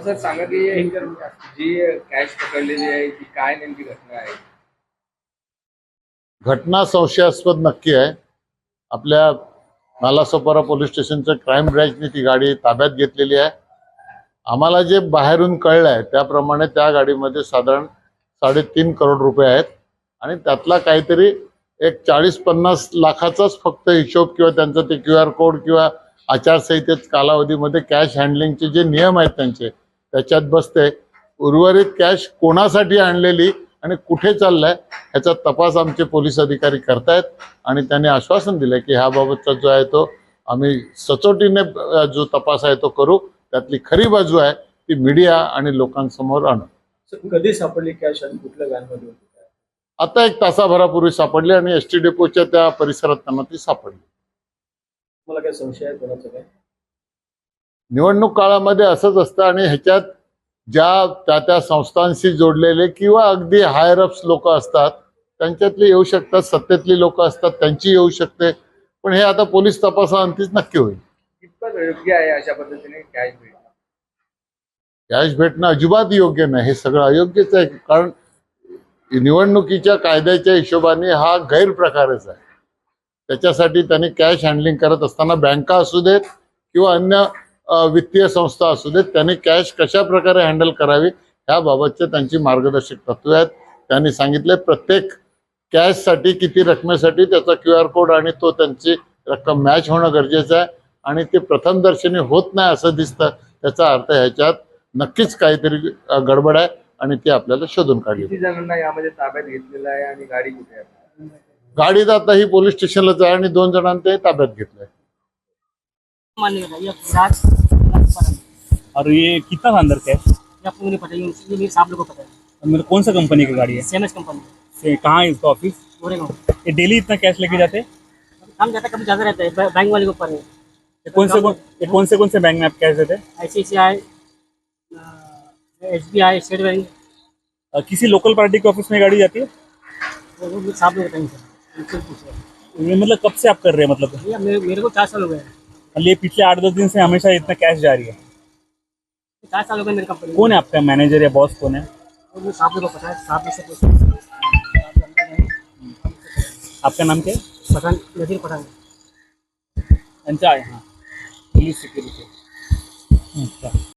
असं सांगा की जी कॅश पकडलेली आहे ती काय नेमकी घटना आहे? घटना संशयास्पद नक्की आहे. आपल्या नालासोपारा पोलीस स्टेशनच्या क्राईम ब्रँचने ती गाडी ताब्यात घेतलेली आहे. आम्हाला जे बाहेरून कळलं आहे त्याप्रमाणे त्या गाडीमध्ये साधारण साडेतीन करोड रुपये आहेत. आणि त्यातला काहीतरी एक चाळीस पन्नास लाखाचाच फक्त हिशोब किंवा त्यांचा ते क्यू आर कोड किंवा आचारसंहितेत कालावधीमध्ये कॅश हँडलिंगचे जे नियम आहेत त्यांचे त्याच्यात बसते उर्वरित कॅश कोणासाठी आणलेली आणि कुठे चाललाय ह्याचा तपास आमचे पोलीस अधिकारी करतायत. आणि त्यांनी आश्वासन दिलं की ह्याबाबतचा जो आहे तो आम्ही सचोटीने जो तपास आहे तो करू. त्यातली खरी बाजू आहे ती मीडिया आणि लोकांसमोर आणू. कधी सापडली कॅश आणि कुठल्या आता एक तासाभरापूर्वी सापडली आणि एस टी डेपोच्या त्या परिसरात त्यांना ती सापडली. मला काय संशय आहे कोणाचा काय निवडणूक काळामध्ये असंच असतं आणि ह्याच्यात ज्या त्या त्या संस्थांशी जोडलेले किंवा अगदी हायरअप्स लोक असतात त्यांच्यातली येऊ शकतात सत्तेतली लोक असतात त्यांची येऊ शकते. पण हे आता पोलीस तपासाअंतीच नक्की होईल. कितपत योग्य आहे अशा पद्धतीने कॅश भेटणं? कॅश भेटणं अजिबात योग्य नाही हे सगळं अयोग्यच आहे. कारण निवडणुकीच्या कायद्याच्या हिशोबाने हा गैरप्रकारच आहे. त्याच्यासाठी त्यांनी कॅश हँडलिंग करत असताना बँका असू देत किंवा अन्य वित्तीय संस्था असू देत त्यांनी कॅश कशा प्रकारे हँडल करावी ह्याबाबतचे त्यांची मार्गदर्शक तत्वे आहेत. त्यांनी सांगितले प्रत्येक कॅशसाठी किती रकमेसाठी त्याचा क्यू आर कोड आणि तो त्यांची रक्कम मॅच होणं गरजेचं आहे. आणि ते प्रथमदर्शनी होत नाही असं दिसतं त्याचा अर्थ ह्याच्यात नक्कीच काहीतरी गडबड आहे आणि ती आपल्याला शोधून काढली. जणांना यामध्ये ताब्यात घेतलेलं आहे आणि गाडी कुठे आहे? गाडीत आता ही पोलीस स्टेशनलाच आहे आणि दोन जणांना ते ताब्यात घेतलंय. और ये कितना अंदर कैश ये आपको नहीं पता ये मेरे साहब लोगों को पता है। मतलब कौन सा कंपनी की गाड़ी है? सेमएस कंपनी से कहाँ है इसका ऑफ़िस ये डेली इतना कैश लेके जाते हैं। काम जाता? कभी ज़्यादा रहता है बैंक वाले के ऊपर है। ये कौन से कौन ये कौन से कौन से बैंक में आप कैश देते हैं? I C C I S B I state bank किसी लोकल पार्टी के ऑफ़िस में गाड़ी जाती है? साहब लोग बताएँगे मतलब कब से आप कर रहे हैं मतलब? मेरे मेरे को चार साल हो गए हैं। ये पिछले आठ दस दिन से हमेशा इतना कैश जा रही है। चार साल हो गए मेरी कंपनी कौन है आपका मैनेजर या बॉस कौन है? वो साहब को पता है साहब लोग से आपका नाम क्या है? पठान नजीर पठान। है हाँ। पुलिस सिक्योरिटी अच्छा।